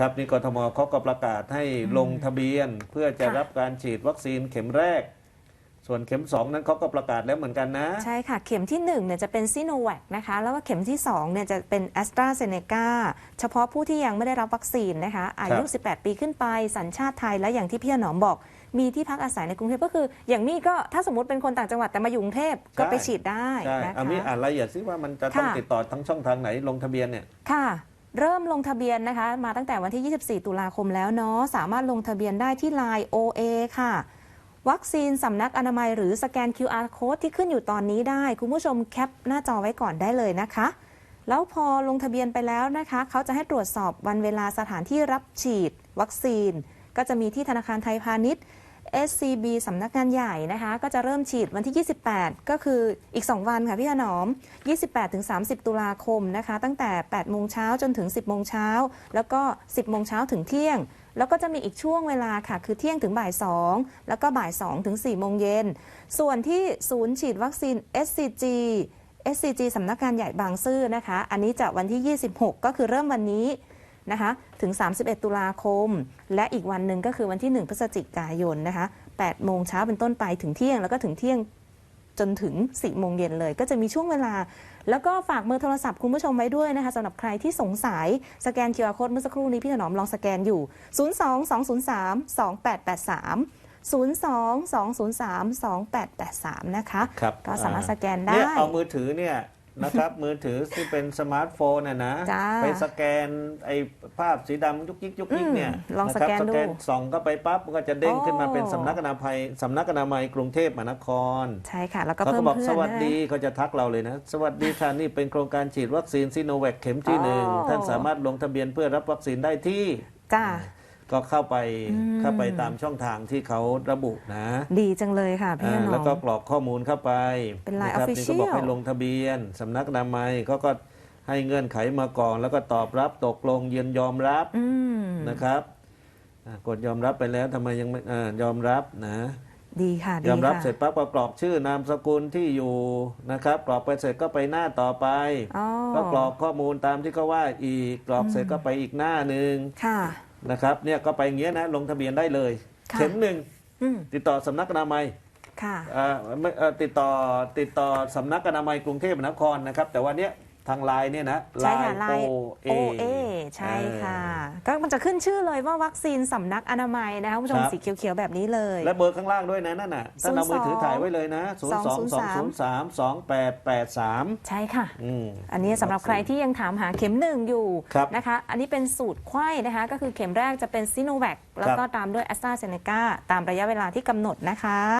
ครับนี่กทมเขาก็ประกาศให้ลงทะเบียน เพื่อจะค่ะ รับการฉีดวัคซีนเข็มแรก ส่วนเข็มสองนั้นเขาก็ประกาศแล้วเหมือนกันนะ ใช่ค่ะ เข็มที่1เนี่ยจะเป็นซีโนแวคนะคะ แล้วก็เข็มที่2เนี่ยจะเป็นแอสตราเซเนกาเฉพาะผู้ที่ยังไม่ได้รับวัคซีนนะคะ อายุ 18 ปีขึ้นไป สัญชาติไทยและอย่างที่พี่หนอมบอก มีที่พักอาศัยในกรุงเทพก็คือ อย่างนี้ก็ถ้าสมมติเป็นคนต่างจังหวัดแต่มาอยู่กรุงเทพก็ไปฉีดได้ใช่นะเอามีคะ อ่านรายละเอียดซิว่ามันจะต้องค่ะ ติดต่อทั้งช่องทางไหนลงทะเบียนเนี่ย ค่ะ เริ่มลงทะเบียนนะคะ มาตั้งแต่วันที่ 24 ตุลาคมแล้วเนาะสามารถลงทะเบียนได้ที่ Line OA ค่ะ วัคซีนสำนักอนามัยหรือสแกน QR code ที่ขึ้นอยู่ตอนนี้ได้ คุณผู้ชมแคปหน้าจอไว้ก่อนได้เลยนะคะ แล้วพอลงทะเบียนไปแล้วนะคะ เขาจะให้ตรวจสอบวันเวลาสถานที่รับฉีด วัคซีน ก็จะมีที่ธนาคารไทยพาณิชย์ SCB สำนักงานใหญ่นะคะ ก็จะเริ่มฉีดวันที่ 28 ก็คืออีก 2 วันค่ะพี่ถนอม 28ถึง30 ตุลาคมนะคะ ตั้งแต่ 8 โมงเช้าจนถึง 10 โมงเช้า แล้วก็ 10 โมงเช้าถึงเที่ยง แล้วก็จะมีอีกช่วงเวลาค่ะ คือเที่ยงถึงบ่าย 2 แล้วก็บ่าย 2 ถึง 4 โมงเย็น ส่วนที่ศูนย์ฉีดวัคซีน SCG SCG สำนักงานใหญ่บางซื่อนะคะ อันนี้จะวันที่ 26 ก็คือเริ่มวันนี้ นะคะถึง 31 ตุลาคม และอีกวันหนึ่งก็คือวันที่ 1 พฤศจิกายนนะคะ8โมงเช้าเป็นต้นไปถึงเที่ยง แล้วก็ถึงเที่ยงจนถึง4โมงเย็นเลย ก็จะมีช่วงเวลา แล้วก็ฝากเบอร์โทรศัพท์คุณผู้ชมไว้ด้วยนะคะสำหรับใครที่สงสัยสแกน QR Code เมื่อสักครู่นี้พี่ถนอมลองสแกนอยู่ 02 203 2883 02 203 2883 นะคะครับก็สามารถอ่าสแกนได้เนี่ยเอามือถือเนี่ย นะครับ มือถือที่เป็นสมาร์ทโฟนน่ะนะจ้าไปสแกนไอ้ภาพสีดำยุกยิกยุกยิกเนี่ยอืมลองะสครับแกนดูสแกนส่องเข้าไปปั๊บมันก็จะเด้งขึ้นมาโอ้เป็นสำนักอนามัยสำนักอนามัยกรุงเทพมหานคร ใช่ค่ะ แล้วก็เขาเพิ่ก็มบอกเพื่อนสวัสนะ ดีเขาจะทักเราเลยนะ สวัสดีค่ะนี่เป็นโครงการฉีดวัคซีนซีโนแวคเข็มที่หนึ่งอ๋อ ท่านสามารถลงทะเบียนเพื่อรับวัคซีนได้ที่ จ้า ก็เข้าไปอืมเข้าไปตามช่องทางที่เขาระบุนะ ดีจังเลยค่ะพี่ถอ่านอแล้วมก็กรอกข้อมูลเข้าไปเป็น Line ะครับ Official นี่ก็บอกให้ลงทะเบียนสำนักอนามัยเขาก็ให้เงื่อนไขมาก่อน แล้วก็ตอบรับตกลงยืนยอมรับอืมนะครับอ่ากดยอมรับไปแล้วทำไมยังไม่อ่ายอมรับนะดีค่ะดียอมรับค่ะเสร็จปั๊บก็กรอกชื่อนามสกุลที่อยู่นะครับ กรอกไปเสร็จก็ไปหน้าต่อไปอ๋อก็กรอกข้อมูลตามที่เขาว่าอีกกรอกเสร็จก็ไปอีกหน้าหนึ่งค่ะ นะครับเนี่ยก็ไปอย่างเงี้ยนะลงทะเบียนได้เลยค่ะ เข็มหนึ่งอืมติดต่อสำนักอนามัยค่ะเอ่อไม่เอ่อติดต่อติดต่อสำนักอนามัยกรุงเทพมหานครนะครับ แต่ว่าเนี้ย ทางไลน์เนี่ยนะใช่ค่ะไล Line น์โอเอใช่ค่ะ ก็มันจะขึ้นชื่อเลยว่าวัคซีนสำนักอนามัยนะคะคุณผู้ชมสีเขียวๆแบบนี้เลย และเบอร์ข้างล่างด้วยนะนั่นน่ะท่านเอามือถือถ่ายไว้เลยนะ0 2 2 0 3 2 8 8 3 ใช่ค่ะ อืม อันนี้สำหรับใครที่ยังถามหาเข็มหนึ่งอยู่ครับนะคะ อันนี้เป็นสูตรไข้นะคะ ก็คือเข็มแรกจะเป็นซิโนแวคแล้วก็ตามด้วยแอสตราเซเนกาตามระยะเวลาที่กำหนดนะคะ